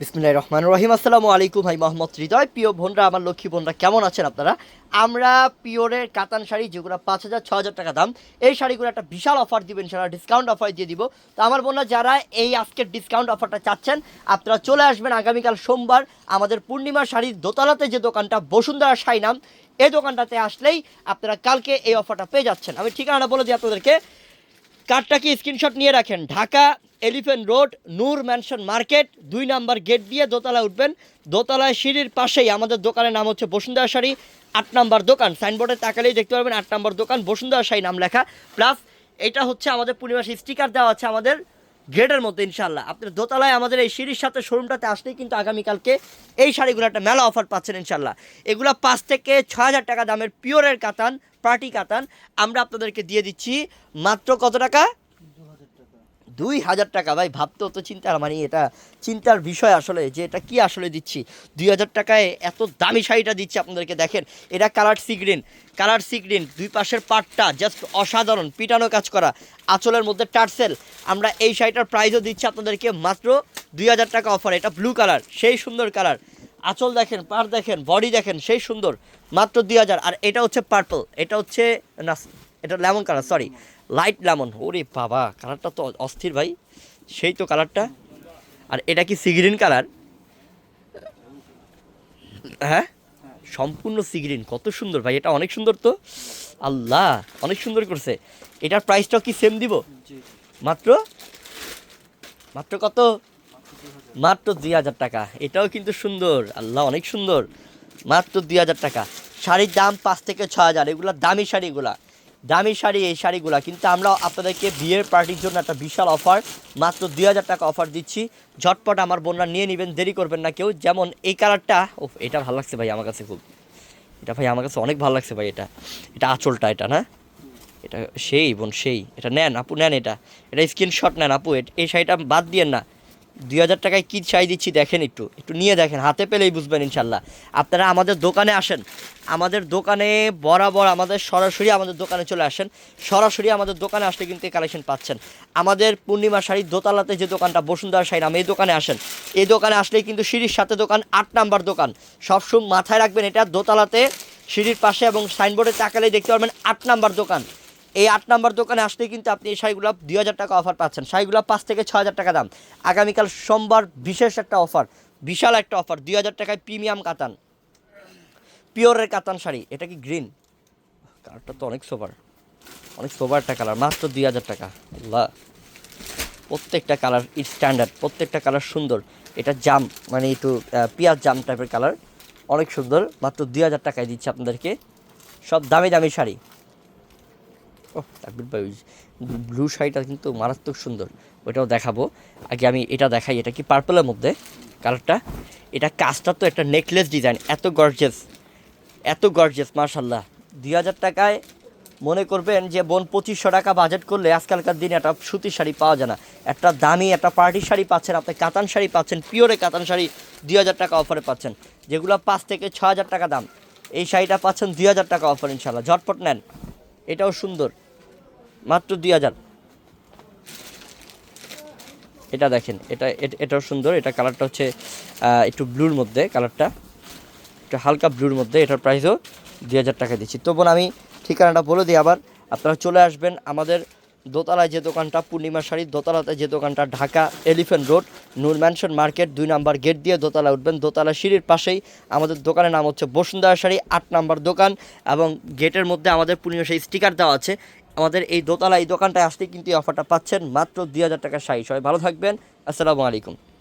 বিসমুল্লাহ রহমান রহিম। আসসালামু আলাইকুম ভাই মোহাম্মদ হৃদয়। প্রিয় বোনরা, আমার লক্ষ্মী বোনরা, কেমন আছেন আপনারা? আমরা পিওরের কাতান শাড়ি, যেগুলো পাঁচ হাজার ছ হাজার টাকা দাম, এই শাড়িগুলো একটা বিশাল অফার দিবেন সারা ডিসকাউন্ট অফার দিয়ে দিব। তো আমার বোনরা, যারা এই আজকের ডিসকাউন্ট অফারটা চাচ্ছেন, আপনারা চলে আসবেন আগামীকাল সোমবার আমাদের পূর্ণিমা শাড়ির দোতলাতে যে দোকানটা, বসুন্ধরা শাড়ি নাম। এই দোকানটাতে আসলেই আপনারা কালকে এই অফারটা পেয়ে যাচ্ছেন। আমি ঠিকানাটা বলে দিই আপনাদেরকে। কার্ডটা কি স্ক্রিনশট নিয়ে রাখেন। Dhaka Elephant Road, Noor Mansion Market, দুই নাম্বার গেট দিয়ে দোতলায় উঠবেন। দোতলায় সিঁড়ির পাশেই আমাদের দোকানের নাম হচ্ছে বসুন্ধরা শাড়ি, আট নাম্বার দোকান। সাইনবোর্ডে তাকালেই দেখতে পারবেন আট নাম্বার দোকান, বসুন্ধরা শাড়ি নাম লেখা। প্লাস এটা হচ্ছে আমাদের পূর্ণিমাসী স্টিকার দেওয়া আছে আমাদের গেটের মধ্যে ইনশাল্লাহ আপনার দোতলায় আমাদের এই সিঁড়ির সাথে শোরুমটাতে আসলেই কিন্তু আগামীকালকে এই শাড়িগুলো একটা মেলা অফার পাচ্ছেন ইনশাল্লাহ এগুলো পাঁচ থেকে ছ হাজার টাকা দামের পিওরের কাতান পার্টি কাতান, আমরা আপনাদেরকে দিয়ে দিচ্ছি মাত্র কত টাকা? দুই হাজার টাকা। ভাই, ভাবতেও তো চিন্তার মানে এটা চিন্তার বিষয় আসলে যে এটা কি আসলে দিচ্ছি। দুই হাজার টাকায় এত দামি শাড়িটা দিচ্ছি আপনাদেরকে, দেখেন। এটা কালার সিগ্রিন কালার সিগ্রিন দুই পাশের পাটটা জাস্ট অসাধারণ, পিটানো কাজ করা। আঁচলের মধ্যে টার্সেল। আমরা এই শাড়িটার প্রাইসও দিচ্ছি আপনাদেরকে মাত্র দুই হাজার টাকা অফার এটা ব্লু কালার সেই সুন্দর কালার আঁচল দেখেন পার দেখেন বডি দেখেন সেই সুন্দর। মাত্র দুই হাজার। আর এটা হচ্ছে পার্পল এটা হচ্ছে না এটা lemon colour sorry light lemon ওরে বাবা কালারটা তো অস্থির ভাই সেই তো কালারটা আর এটা কি সিগ্রিন কালার হ্যাঁ? সম্পূর্ণ সিগ্রিন কত সুন্দর ভাই এটা অনেক সুন্দর তো। আল্লাহ অনেক সুন্দর করছে। এটার প্রাইসটাও কি সেম দিব? মাত্র? মাত্র কত? মাত্র দুই হাজার টাকা। এটাও কিন্তু সুন্দর। আল্লাহ, অনেক সুন্দর। মাত্র দুই হাজার টাকা। শাড়ির দাম পাঁচ থেকে ছ হাজার। এগুলো দামি শাড়িগুলা দামি শাড়ি, এই শাড়িগুলা। কিন্তু আমরা আপনাদেরকে বিয়ের পার্টির জন্য একটা বিশাল অফার, মাত্র দুই হাজার টাকা অফার দিচ্ছি। ঝটপট আমার বোনরা নিয়ে নেবেন, দেরি করবেন না কেউ। যেমন এই কালারটা ও এটা ভালো লাগছে ভাই আমার কাছে খুব। এটা ভাই আমার কাছে অনেক ভালো লাগছে ভাই এটা। এটা আঁচলটা এটা, না? এটা সেই বোন, সেই। এটা নেন, আপু, নেন এটা। এটা স্ক্রিনশট নেন, আপু। এই শাড়িটা বাদ দিয়েন না। দুই হাজার টাকায় কী শাড়ি দিচ্ছি দেখেন একটু একটু নিয়ে দেখেন, হাতে পেলেই বুঝবেন ইনশাল্লাহ। আপনারা আমাদের দোকানে আসেন, আমাদের দোকানে বরাবর আমাদের সরাসরি আমাদের দোকানে চলে আসেন, সরাসরি আমাদের দোকানে আসলে কিন্তু এই কালেকশন পাচ্ছেন। আমাদের পূর্ণিমা শাড়ির দোতলাতে যে দোকানটা, বসুন্ধরা শাড়ি নাম এই দোকানে আসেন। এই দোকানে আসলেই কিন্তু সিঁড়ির সাথে দোকান, আট নাম্বার দোকান। সবসময় মাথায় রাখবেন, এটা দোতলাতে, সিঁড়ির পাশে এবং সাইনবোর্ডে তাকালেই দেখতে পারবেন আট নাম্বার দোকান। এই আট নাম্বার দোকানে আসলে কিন্তু আপনি এই শাড়িগুলো দুই হাজার টাকা অফার পাচ্ছেন। শাড়িগুলো পাঁচ থেকে ছ হাজার টাকা দাম। আগামীকাল সোমবার বিশেষ একটা অফার বিশাল একটা অফার দুই হাজার টাকায় প্রিমিয়াম কাতান। পিওরের কাতান শাড়ি, এটা কি গ্রিন? কালারটা তো অনেক সোবার অনেক সোবার একটা কালার, মাত্র দুই হাজার টাকা। আল্লাহ। প্রত্যেকটা কালার ইট স্ট্যান্ডার্ড প্রত্যেকটা কালার সুন্দর। এটা জাম মানে একটু পেঁয়াজ জাম টাইপের কালার। অনেক সুন্দর, মাত্র দুই হাজার টাকায় দিচ্ছে আপনাদেরকে। সব দামি দামি শাড়ি। ও তাকবির ব্লু শাড়িটা কিন্তু মারাত্মক সুন্দর। ওইটাও দেখাবো। আগে আমি এটা দেখাই, এটা কি পার্পলের মধ্যে? কালারটা এটা কাজটা তো একটা নেকলেস ডিজাইন এত গর্জেস এত গর্জেস মার্শাল্লাহ দুই হাজার টাকায় মনে করবেন যে বোন পঁচিশশো টাকা বাজেট করলে আজকালকার দিনে একটা সুতির শাড়ি পাওয়া যায় না। একটা দামি, একটা পার্টি শাড়ি পাচ্ছেন, আপনি কাতান শাড়ি পাচ্ছেন পিওরে কাতান শাড়ি দুই হাজার টাকা অফারে পাচ্ছেন। যেগুলো পাঁচ থেকে ছ হাজার টাকা দাম। এই শাড়িটা পাচ্ছেন দুই হাজার টাকা অফার ইনশাল্লাহ ঝটপট নেন। এটাও সুন্দর। মাত্র দুই হাজার। এটা দেখেন, এটা, এট- এটাও সুন্দর, এটা কালারটা হচ্ছে একটু ব্লুর মধ্যে কালারটা। একটু হালকা ব্লুর মধ্যে, এটার প্রাইসও দুই হাজার টাকা দিচ্ছি। তো বোন, আমি ঠিকানাটা বলে দিই আবার, আপনারা চলে আসবেন আমাদের দোতলায় যে দোকানটা, পূর্ণিমা শাড়ির দোতলাতে যে দোকানটা, Dhaka Elephant Road, Noor Mansion Market, দুই নাম্বার গেট দিয়ে দোতলা উঠবেন। দোতলা সিঁড়ির পাশেই আমাদের দোকানের নাম হচ্ছে বসুন্ধরা শাড়ি, আট নাম্বার দোকান এবং গেটের মধ্যে আমাদের পূর্ণিমা শাড়ি স্টিকার দেওয়া আছে। আমাদের এই দোতলা এই দোকানটায় আসতে কিন্তু এই অফারটা পাচ্ছেন মাত্র দুই হাজার টাকা শাড়ি সবাই ভালো থাকবেন। আসসালামু আলাইকুম।